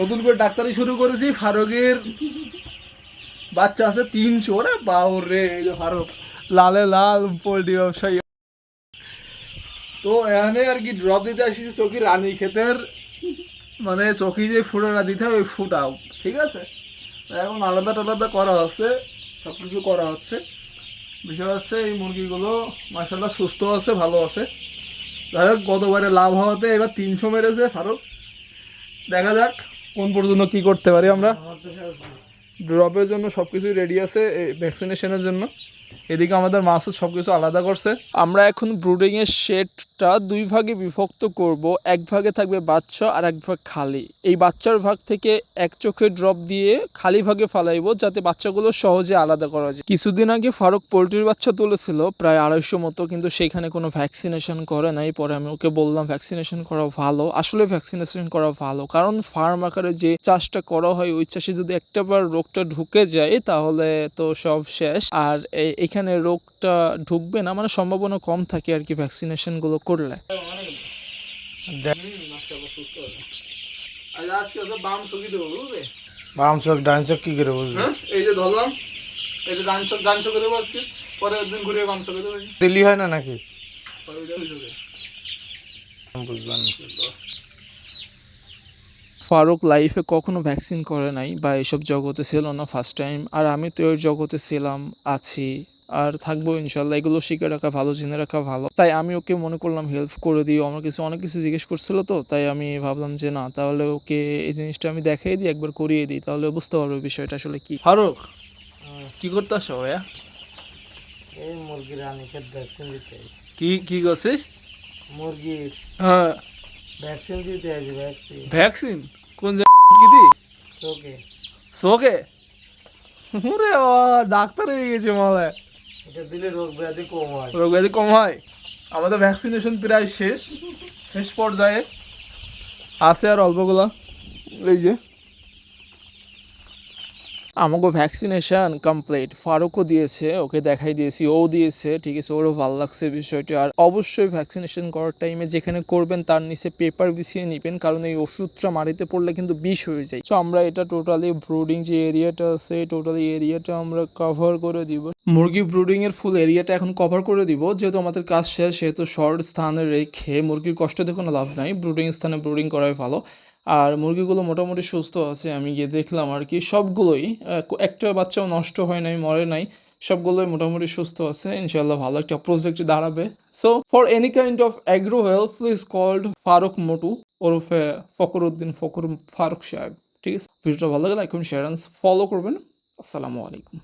নতুন করে ডাক্তারি শুরু করেছি, ফারুকের বাচ্চা আছে তিনশো রে বাউর এই যে ফারুক, লালে লাল পোল্ট্রি ব্যবসায়ী। তো এখানে আর কি ড্রপ দিতে আসিছি চকি রানী ক্ষেতের। মানে চকি যে ফুটাটা দিতে হয় ওই ফুটাও ঠিক আছে? এখন আলাদা টালাদা করা হচ্ছে সব কিছু করা হচ্ছে। বিষয় হচ্ছে এই মুরগিগুলো মাসাল্লাহ সুস্থ আছে, ভালো আছে। যাই হোক, গতবারে লাভ হওয়াতে এবার তিনশো মেরেছে ফারুক। দেখা যাক। কোন পর্যন্ত কি করতে পারি আমরা? ড্রপের জন্য সব কিছুই রেডি আছে ভ্যাকসিনেশনের জন্য। এদিকে আমাদের মাসুদ সব কিছু আলাদা করছে। আমরা এখন ব্রুডিং এর শেডটা দুই ভাগে বিভক্ত করব, এক ভাগে থাকবে বাচ্চা আর এক ভাগ খালি। এই বাচ্চার ভাগ থেকে এক চোখে ড্রপ দিয়ে খালি ভাগে ফালাইবো যাতে বাচ্চাগুলো সহজে আলাদা করা যায়। কিছুদিন আগে ফারুক পোলট্রির বাচ্চা তুলেছিল, প্রায় আড়াইশো মতো, কিন্তু সেখানে কোনো ভ্যাকসিনেশন করে নাই। পরে আমি ওকে বললাম ভ্যাকসিনেশন করা ভালো। আসলে ভ্যাকসিনেশন করা ভালো, কারণ ফার্ম আকারে যে চাষটা করা হয়, ওই চাষে যদি একটাবার রোগটা ঢুকে যায়, তাহলে তো সব শেষ। আর এ- এখানে রোগটা ঢুকবে না মানে সম্ভাবনা কম থাকে আর কি ভ্যাকসিনেশনগুলো করলে। বাম চোখ ডান চোখ কি করে বুঝব? হ্যাঁ এই যে ধরলাম এই যে ডান চোখ ডান চোখে দেবো আজকে পরে একদিন ঘুরে বাম চোখে দেবো। দিল্লি হয় না নাকি। বুঝলাম। ফারুক লাইফে কখনো ভ্যাকসিন করে নাই বা এসব জগতে ছিল না ফার্স্ট টাইম আর আমি তো এর জগতে ছিলাম আছি আর থাকব ইনশাল্লাহ। এগুলো শিখে রাখা ভালো জেনে রাখা ভালো। তাই আমি ওকে মনে করলাম হেল্প করে দিই আমার কিছু অনেক কিছু জিজ্ঞেস করছিল তো তাই আমি ভাবলাম যে না তাহলে ওকে এই জিনিসটা আমি দেখাই দিই একবার করিয়ে দিই তাহলে বুঝতে পারবে বিষয়টা আসলে কি। ফারুক কি করতে আসো ভাইয়া? এই মুরগির খেত ভ্যাকসিন দিতে কি কি করছিস? মুরগির। হ্যাঁ। ভ্যাকসিন দিতে আছে ভ্যাকসিন ভ্যাকসিন কোন জায়গায় কি দি চোখে শোকে ওরে বাবা ডাক্তার হয়ে গেছে মালায় এটা দিলে রোগ ব্যাধি কম হয়। রোগ ব্যাধি কম হয়। আমাদের ভ্যাকসিনেশন প্রায় শেষ। শেষ পর্যায়ে। আছে আর অল্পগুলা। এই যে। আমাকে ভ্যাকসিনেশন কমপ্লিট ফারুকও দিয়েছে, ওকে দেখাই দিয়েছি, ও দিয়েছে, ঠিক আছে, ওরও ভালো লাগছে বিষয়টি। আর অবশ্যই ভ্যাকসিনেশন করার টাইমে যেখানে করবেন, তার নিচে পেপার বিছিয়ে নেবেন, কারণ এই ওষুধটা মাটিতে পড়লে কিন্তু বিষ হয়ে যায়। তো আমরা এটা টোটালি ব্রুডিং যে এরিয়াটা আছে টোটালি এরিয়াটা আমরা কভার করে দিব। মুরগি ব্রুডিং এর ফুল এরিয়াটা এখন কভার করে দিব, যেহেতু আমাদের কাজ শেষ, সেহেতু শর্ট স্থানে রেখে মুরগির কষ্ট দিয়ে কোনো লাভ নাই। ব্রুডিং স্থানে ব্রুডিং করাই ভালো। আর মুরগিগুলো মোটামুটি সুস্থ আছে, আমি গিয়ে দেখলাম আর কি, সবগুলোই একটা বাচ্চাও নষ্ট হয় নাই, মরে নাই, সবগুলোই মোটামুটি সুস্থ আছে ইনশাল্লাহ ভালো একটা প্রজেক্ট দাঁড়াবে। So for any kind of agro help please called Faruk Motu ওরফে ফকরুদ্দিন ফকর ফারুক সাহেব, ঠিক আছে? ভিডিওটা ভালো লাগে লাইক শেয়ার ফলো করবেন। আসসালামু আলাইকুম।